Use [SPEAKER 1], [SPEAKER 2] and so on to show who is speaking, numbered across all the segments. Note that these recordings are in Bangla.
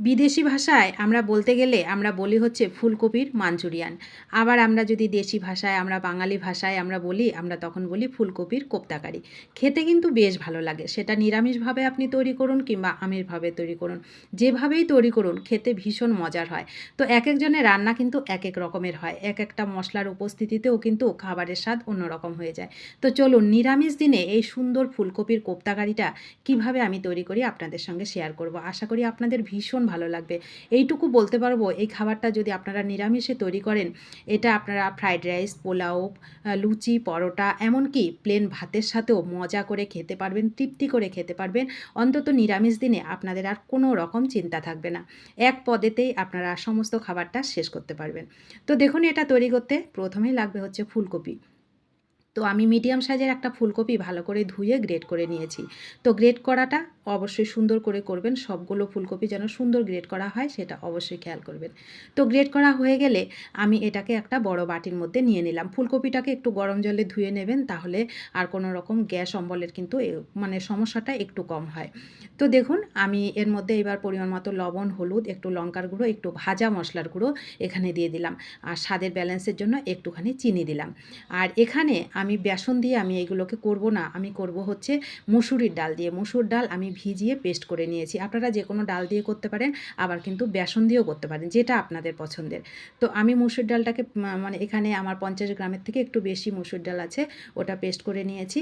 [SPEAKER 1] বিদেশি ভাষায় আমরা বলতে গেলে আমরা বলি হচ্ছে ফুলকপির মাঞ্চুরিয়ান। আবার আমরা যদি দেশি ভাষায়, আমরা বাঙালি ভাষায় আমরা বলি, আমরা তখন বলি ফুলকপির কোপ্তাকারি। খেতে কিন্তু বেশ ভালো লাগে। সেটা নিরামিষভাবে আপনি তৈরি করুন কিংবা আমিষভাবে তৈরি করুন। যেভাবেই তৈরি করুন, খেতে ভীষণ মজার হয়। তো এক একজনের রান্না কিন্তু এক এক রকমের হয়। এক একটা মশলার উপস্থিতিতেও কিন্তু খাবারের স্বাদ অন্যরকম হয়ে যায়। তো চলুন, নিরামিষ দিনে এই সুন্দর ফুলকপির কোপ্তাকারিটা কীভাবে আমি তৈরি করি আপনাদের সঙ্গে শেয়ার করব। আশা করি আপনাদের ভীষণ ভালো লাগবে। এইটুকু বলতে পারব, এই খাবারটা যদি আপনারা নিরামিষে তৈরি করেন, এটা আপনারা ফ্রাইড রাইস পোলাও লুচি, পরোটা, এমনকি প্লেন ভাতের সাথেও মজা করে খেতে পারবেন, তৃপ্তি করে খেতে পারবেন। অন্তত নিরামিষ দিনে আপনাদের আর কোনো রকম চিন্তা থাকবে না। এক পদেতেই আপনারা সমস্ত খাবারটা শেষ করতে পারবেন। তো দেখুন এটা তৈরি করতে প্রথমেই লাগবে হচ্ছে ফুলকপি। তো আমি মিডিয়াম সাইজের একটা ফুলকপি ভালো করে ধুয়ে গ্রেট করে নিয়েছি। তো গ্রেট করাটা অবশ্যই সুন্দর করে করবেন। সবগুলো ফুলকপি যেন সুন্দর গ্রেট করা হয়, সেটা অবশ্যই খেয়াল করবেন। তো গ্রেট করা হয়ে গেলে আমি এটাকে একটা বড় বাটির মধ্যে নিয়ে নিলাম। ফুলকপিটাকে একটু গরম জলে ধুয়ে নেবেন, তাহলে আর কোনো রকম গ্যাস অম্বলের কিন্তু মানে সমস্যাটা একটু কম হয়। তো দেখুন, আমি এর মধ্যে এবার পরিমাণ মতো লবণ, হলুদ, একটু লঙ্কার গুঁড়ো, একটু ভাজা মশলার গুঁড়ো এখানে দিয়ে দিলাম। আর স্বাদের ব্যালেন্সের জন্য একটুখানি চিনি দিলাম। আর এখানে আমি বেসন দিয়ে আমি এগুলোকে করব না, আমি করব হচ্ছে মুসুরির ডাল দিয়ে। মুসুর ডাল আমি ভিজিয়ে পেস্ট করে নিয়েছি। আপনারা যে কোনো ডাল দিয়ে করতে পারেন, আবার কিন্তু বেসন দিয়েও করতে পারেন, যেটা আপনাদের পছন্দের। তো আমি মুসুর ডালটাকে মানে এখানে আমার পঞ্চাশ গ্রামের থেকে একটু বেশি মুসুর ডাল আছে, ওটা পেস্ট করে নিয়েছি।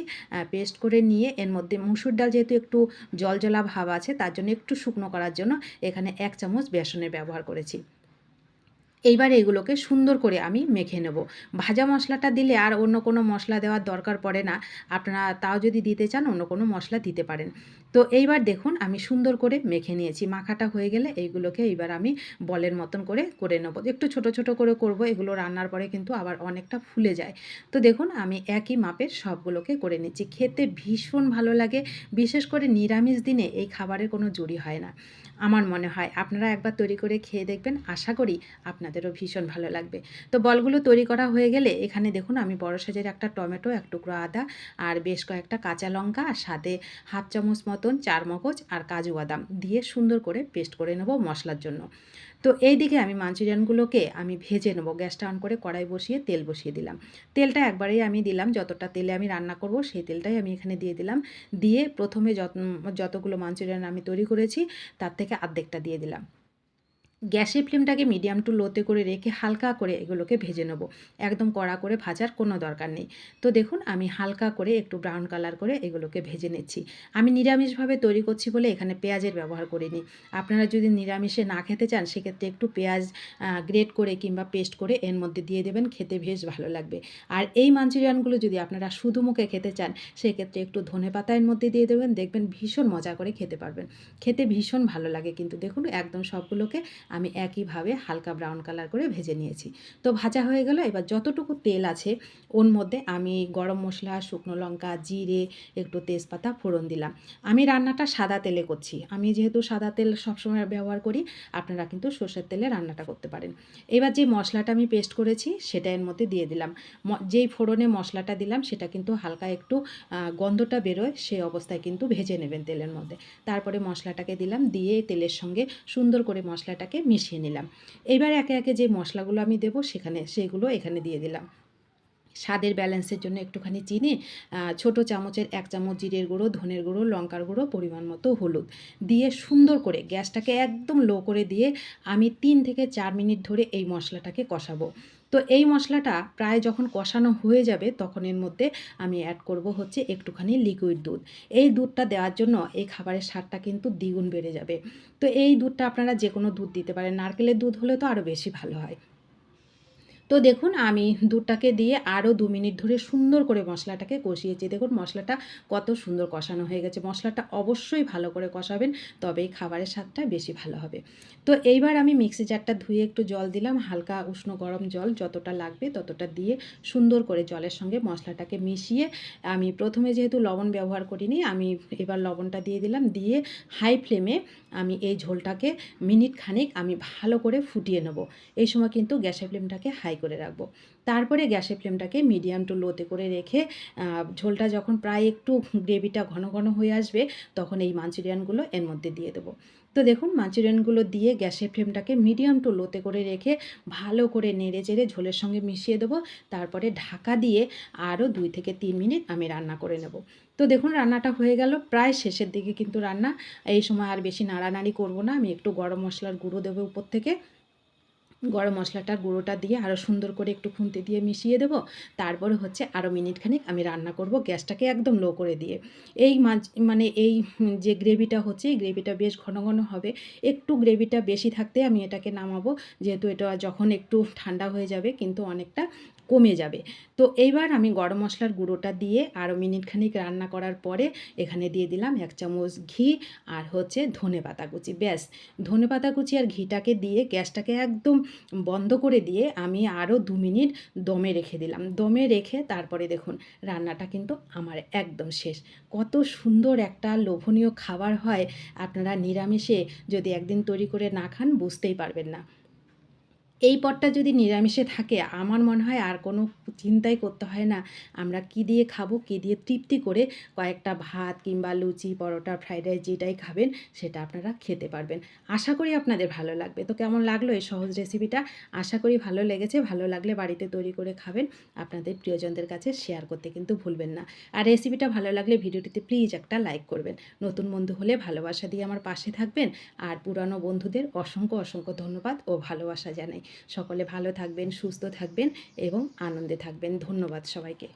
[SPEAKER 1] পেস্ট করে নিয়ে এর মধ্যে মুসুর ডাল যেহেতু একটু জলজলা ভাব আছে, তার জন্য একটু শুকনো করার জন্য এখানে এক চামচ বেসনের ব্যবহার করেছি। এইবার এগুলোকে সুন্দর করে আমি মেখে নেব। ভাজা মশলাটা দিলে আর অন্য কোনো মশলা দেওয়ার দরকার পড়ে না। আপনারা তাও যদি দিতে চান, অন্য কোনো মশলা দিতে পারেন। তো এইবার দেখুন, আমি সুন্দর করে মেখে নিয়েছি। মাখাটা হয়ে গেলে এইগুলোকে এইবার আমি বলের মতন করে করে নেব। একটু ছোট ছোট করে করব, এগুলো রান্নার পরে কিন্তু আবার অনেকটা ফুলে যায়। তো দেখুন, আমি একই মাপের সবগুলোকে করে নিচ্ছি। খেতে ভীষণ ভালো লাগে। বিশেষ করে নিরামিষ দিনে এই খাবারের কোনো জুড়ি হয় না। আমার মনে হয়। আপনারা একবার তৈরি করে খেয়ে দেখবেন। আশা করি আপনাদেরও ভীষণ ভালো লাগবে। তো বলগুলো তৈরি করা হয়ে গেলে এখানে দেখুন, আমি বড় সাইজের একটা টমেটো, এক টুকরো আদা আর বেশ কয়েকটা কাঁচা লঙ্কা আর সাথে হাফ চামচ মতন চার মগজ আর কাজু বাদাম দিয়ে সুন্দর করে পেস্ট করে নেব মশলার জন্য। তো এই দিকে আমি মাঞ্চুরিয়ানগুলোকে আমি ভেজে নেব। গ্যাসটা অন করে কড়াই বসিয়ে তেল বসিয়ে দিলাম। তেলটা একবারেই আমি দিলাম। যতটা তেলে আমি রান্না করব সেই তেলটাই আমি এখানে দিয়ে দিলাম। দিয়ে প্রথমে যত, যতগুলো মাঞ্চুরিয়ান আমি তৈরি করেছি, তার থেকে অর্ধেকটা দিয়ে দিলাম। গ্যাসের ফ্লেমটাকে মিডিয়াম টু লোতে করে রেখে হালকা করে এগুলোকে ভেজে নেব। একদম কড়া করে ভাজার কোনো দরকার নেই। তো দেখুন, আমি হালকা করে একটু ব্রাউন কালার করে এগুলোকে ভেজে নিচ্ছি। আমি নিরামিষভাবে তৈরি করছি বলে এখানে পেঁয়াজের ব্যবহার করিনি। আপনারা যদি নিরামিষে না খেতে চান, সেক্ষেত্রে একটু পেঁয়াজ গ্রেট করে কিংবা পেস্ট করে এর মধ্যে দিয়ে দেবেন, খেতে বেশ ভালো লাগবে। আর এই মাঞ্চুরিয়ানগুলো যদি আপনারা শুধু মুখে খেতে চান, সেক্ষেত্রে একটু ধনে পাতা এর মধ্যে দিয়ে দেবেন, দেখবেন ভীষণ মজা করে খেতে পারবেন। খেতে ভীষণ ভালো লাগে কিন্তু। দেখুন, একদম সবগুলোকে আমি একইভাবে হালকা ব্রাউন কালার করে ভেজে নিয়েছি। তো ভাজা হয়ে গেল, এবার যতটুকু তেল আছে, ওর মধ্যে আমি গরম মশলা, শুকনো লঙ্কা, জিরে, একটু তেজপাতা ফোড়ন দিলাম। আমি রান্নাটা সাদা তেলে করছি। আমি যেহেতু সাদা তেল সবসময় ব্যবহার করি, আপনারা কিন্তু সর্ষের তেলে রান্নাটা করতে পারেন। এবার যে মশলাটা আমি পেস্ট করেছি, সেটা এর মধ্যে দিয়ে দিলাম। যেই ফোড়নে মশলাটা দিলাম, সেটা কিন্তু হালকা একটু গন্ধটা বেরোয় সেই অবস্থায় কিন্তু ভেজে নেবেন তেলের মধ্যে। তারপরে মশলাটাকে দিলাম, দিয়ে তেলের সঙ্গে সুন্দর করে মশলাটাকে মিশিয়ে নিলাম। এবার একে একে যে মশলাগুলো আমি দেবো সেখানে সেগুলো এখানে দিয়ে দিলাম। স্বাদের ব্যালেন্সের জন্য একটুখানি চিনি ছোট চামচের এক চামচ জিরের গুঁড়ো, ধনের গুঁড়ো, লঙ্কার গুঁড়ো, পরিমাণ মতো হলুদ। দিয়ে সুন্দর করে গ্যাসটাকে একদম লো করে দিয়ে আমি তিন থেকে চার মিনিট ধরে এই মশলাটাকে কষাবো। তো এই মশলাটা প্রায় যখন কষানো হয়ে যাবে, তখন এর মধ্যে আমি অ্যাড করব হচ্ছে একটুখানি লিকুইড দুধ। এই দুধটা দেওয়ার জন্য এই খাবারের স্বাদটা কিন্তু দ্বিগুণ বেড়ে যাবে। তো এই দুধটা আপনারা যে কোনো দুধ দিতে পারেন। নারকেলের দুধ হলে তো আরও বেশি ভালো হয়। তো দেখুন, আমি দুধটাকে দিয়ে আরও দু মিনিট ধরে সুন্দর করে মশলাটাকে কষিয়েছি। দেখুন, মশলাটা কত সুন্দর কষানো হয়ে গেছে। মশলাটা অবশ্যই ভালো করে কষাবেন, তবেই খাবারের স্বাদটা বেশি ভালো হবে। তো এইবার আমি মিক্সি জারটা ধুয়ে একটু জল দিলাম, হালকা উষ্ণ গরম জল যতটা লাগবে ততটা দিয়ে সুন্দর করে জলের সঙ্গে মশলাটাকে মিশিয়ে আমি প্রথমে যেহেতু লবণ ব্যবহার করিনি, আমি এবার লবণটা দিয়ে দিলাম। দিয়ে হাই ফ্লেমে আমি এই ঝোলটাকে মিনিট খানিক আমি ভালো করে ফুটিয়ে নেব। এই সময় কিন্তু গ্যাসের ফ্লেমটাকে হাই করে রাখব। তারপরে গ্যাসের ফ্লেমটাকে মিডিয়াম টু লোতে করে রেখে ঝোলটা যখন প্রায় একটু গ্রেভিটা ঘন ঘন হয়ে আসবে, তখন এই মাঞ্চুরিয়ানগুলো এর মধ্যে দিয়ে দেবো। তো দেখুন, মাঞ্চুরিয়ানগুলো দিয়ে গ্যাসের ফ্লেমটাকে মিডিয়াম টু লোতে করে রেখে ভালো করে নেড়ে চেড়ে ঝোলের সঙ্গে মিশিয়ে দেবো। তারপরে ঢাকা দিয়ে আরও দুই থেকে তিন মিনিট আমি রান্না করে নেব। তো দেখুন, রান্নাটা হয়ে গেল। প্রায় শেষের দিকে কিন্তু রান্না। এই সময় আর বেশি নাড়ানাড়ি করব না। আমি একটু গরম মশলার গুঁড়ো দেবো উপর থেকে। গরম মশলাটা গুঁড়োটা দিয়ে আরও সুন্দর করে একটু খুন্তি দিয়ে মিশিয়ে দেব। তারপরে হচ্ছে আরও মিনিটখানিক আমি রান্না করব গ্যাসটাকে একদম লো করে দিয়ে। এই মাছ মানে এই যে গ্রেভিটা হচ্ছে, এই গ্রেভিটা বেশ ঘন ঘন হবে। একটু গ্রেভিটা বেশি থাকতে আমি এটাকে নামাবো। যেহেতু এটা যখন একটু ঠান্ডা হয়ে যাবে, কিন্তু অনেকটা কমে যাবে। তো এইবার আমি গরম মশলার গুঁড়োটা দিয়ে আরও মিনিটখানিক রান্না করার পরে এখানে দিয়ে দিলাম এক চামচ ঘি আর হচ্ছে ধনে পাতা কুচি। ব্যাস, ধনে পাতা কুচি আর ঘিটাকে দিয়ে গ্যাসটাকে একদম বন্ধ করে দিয়ে আমি আরও দু মিনিট দমে রেখে দিলাম। দমে রেখে তারপরে দেখুন রান্নাটা কিন্তু আমার একদম শেষ। কত সুন্দর একটা লোভনীয় খাবার হয়। আপনারা নিরামিষে যদি একদিন তৈরি করে না খান বুঝতেই পারবেন না। এই পদটা যদি নিরামিষে থাকে, আমার মনে হয় আর কোনো চিন্তাই করতে হয় না। আমরা কি দিয়ে খাব, কি দিয়ে তৃপ্তি করে কয়েকটা ভাত কিংবা লুচি, পরোটা, ফ্রাইড রাইস যেটাই খাবেন, সেটা আপনারা খেতে পারবেন। আশা করি আপনাদের ভালো লাগবে। তো কেমন লাগল এই সহজ রেসিপিটা আশা করি ভালো লেগেছে। ভালো লাগলে বাড়িতে তৈরি করে খাবেন। আপনাদের প্রিয়জনদের কাছে শেয়ার করতে কিন্তু ভুলবেন না। আর রেসিপিটা ভালো লাগলে ভিডিওটিতে প্লিজ একটা লাইক করবেন। নতুন বন্ধু হলে ভালোবাসা দিয়ে আমার পাশে থাকবেন। আর পুরানো বন্ধুদের অসংখ্য অসংখ্য ধন্যবাদ ও ভালোবাসা জানাই। সকলে ভালো থাকবেন সুস্থ থাকবেন এবং আনন্দে থাকবেন। ধন্যবাদ সবাইকে।